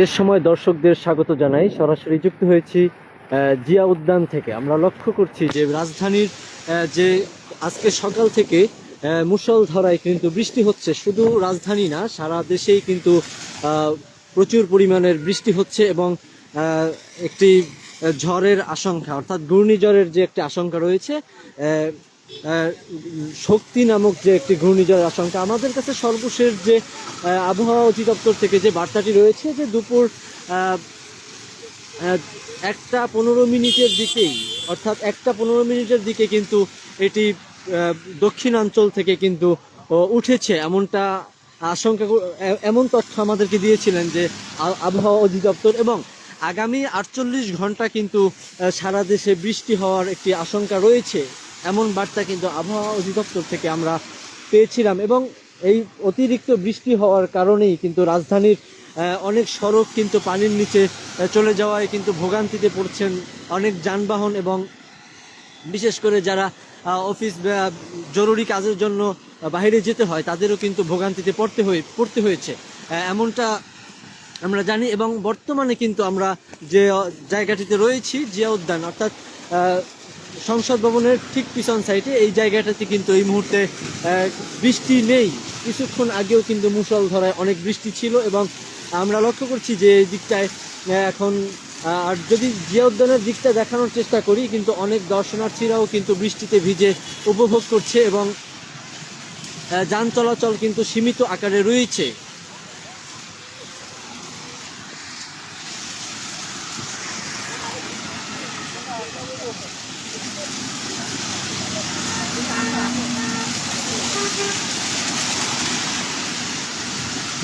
দেশ সময় দর্শকদের স্বাগত জানাই। সরাসরি যুক্ত হয়েছি জিয়া উদ্যান থেকে। আমরা লক্ষ্য করছি যে রাজধানীর যে আজকে সকাল থেকে মুসলধারায় কিন্তু বৃষ্টি হচ্ছে। শুধু রাজধানী না, সারা দেশেই কিন্তু প্রচুর পরিমাণের বৃষ্টি হচ্ছে এবং একটি ঝড়ের আশঙ্কা, অর্থাৎ ঘূর্ণিঝড়ের যে একটি আশঙ্কা রয়েছে শক্তি নামক যে একটি ঘূর্ণিঝড়ের আশঙ্কা, আমাদের কাছে সর্বশেষ যে আবহাওয়া অধিদপ্তর থেকে যে বার্তাটি রয়েছে যে দুপুর একটা পনেরো মিনিটের দিকেই, অর্থাৎ একটা পনেরো মিনিটের দিকে কিন্তু এটি দক্ষিণাঞ্চল থেকে কিন্তু উঠেছে। এমনটা আশঙ্কা এমন তথ্য আমাদেরকে দিয়েছিলেন যে আবহাওয়া অধিদপ্তর এবং আগামী আটচল্লিশ ঘণ্টা কিন্তু সারা দেশে বৃষ্টি হওয়ার একটি আশঙ্কা রয়েছে। এমন বার্তা কিন্তু আবহাওয়া অধিদপ্তর থেকে আমরা পেয়েছিলাম এবং এই অতিরিক্ত বৃষ্টি হওয়ার কারণেই কিন্তু রাজধানীর অনেক সড়ক কিন্তু পানির নিচে চলে যাওয়ায় কিন্তু ভোগান্তিতে পড়ছেন অনেক যানবাহন এবং বিশেষ করে যারা অফিস জরুরি কাজের জন্য বাইরে যেতে হয়, তাদেরও কিন্তু ভোগান্তিতে পড়তে হয়ে, পড়তে হয়েছে। এমনটা আমরা জানি এবং বর্তমানে কিন্তু আমরা যে জায়গাটিতে রয়েছি, জিয়া উদ্যান, অর্থাৎ সংসদ ভবনের ঠিক পিছন সাইডে এই জায়গাটাতে কিন্তু এই মুহূর্তে বৃষ্টি নেই। কিছুক্ষণ আগেও কিন্তু মুষলধারায় অনেক বৃষ্টি ছিল এবং আমরা লক্ষ্য করছি যে এই দিকটায় এখন আর যদি জিয়া উদ্যানের দিকটা দেখানোর চেষ্টা করি, কিন্তু অনেক দর্শনার্থীরাও কিন্তু বৃষ্টিতে ভিজে উপভোগ করছে এবং যান চলাচল কিন্তু সীমিত আকারে রয়েছে।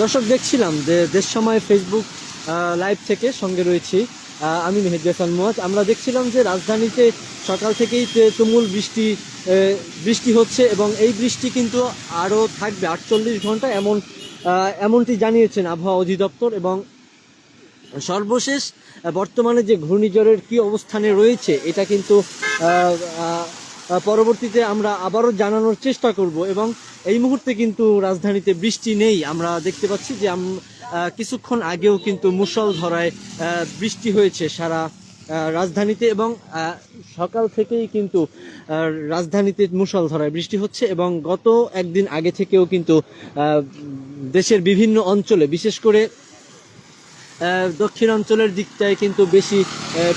দর্শক, দেখছিলাম যে দেশ সময় ফেসবুক লাইভ থেকে সঙ্গে রয়েছি আমি মেহেদি হাসান মুয়াজ। আমরা দেখছিলাম যে রাজধানীতে সকাল থেকেই তুমুল বৃষ্টি বৃষ্টি হচ্ছে এবং এই বৃষ্টি কিন্তু আরও থাকবে আটচল্লিশ ঘণ্টা এমন এমনটি জানিয়েছেন আবহাওয়া অধিদপ্তর এবং সর্বশেষ, বর্তমানে যে ঘূর্ণিঝড়ের কি অবস্থানে রয়েছে, এটা কিন্তু পরবর্তীতে আমরা আবারও জানানোর চেষ্টা করব এবং এই মুহূর্তে কিন্তু রাজধানীতে বৃষ্টি নেই। আমরা দেখতে পাচ্ছি যে কিছুক্ষণ আগেও কিন্তু মুষলধারায় ধরায় বৃষ্টি হয়েছে সারা রাজধানীতে এবং সকাল থেকেই কিন্তু রাজধানীতে রাজধানীতে মুষলধারায় বৃষ্টি হচ্ছে এবং গত একদিন আগে থেকেও কিন্তু দেশের বিভিন্ন অঞ্চলে, বিশেষ করে আহ, দক্ষিণাঞ্চলের দিকটায় কিন্তু বেশি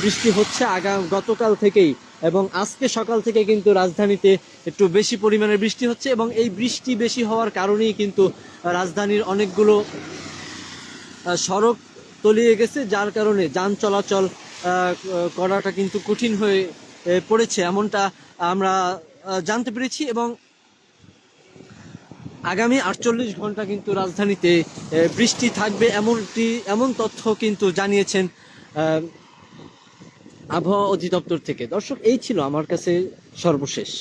বৃষ্টি হচ্ছে আগা গতকাল থেকেই এবং আজকে সকাল থেকে কিন্তু রাজধানীতে একটু বেশি পরিমাণে বৃষ্টি হচ্ছে এবং এই বৃষ্টি বেশি হওয়ার কারণেই কিন্তু রাজধানীর অনেকগুলো সড়ক তলিয়ে গেছে যার কারণে যান চলাচল করাটা কিন্তু কঠিন হয়ে পড়েছে। এমনটা আমরা জানতে পেরেছি এবং আগামী আটচল্লিশ ঘণ্টা কিন্তু রাজধানীতে বৃষ্টি থাকবে এমনটি, এমন তথ্য কিন্তু জানিয়েছেন আবহাওয়া অধিদপ্তর থেকে। দর্শক, এই ছিল আমার কাছে সর্বশেষ।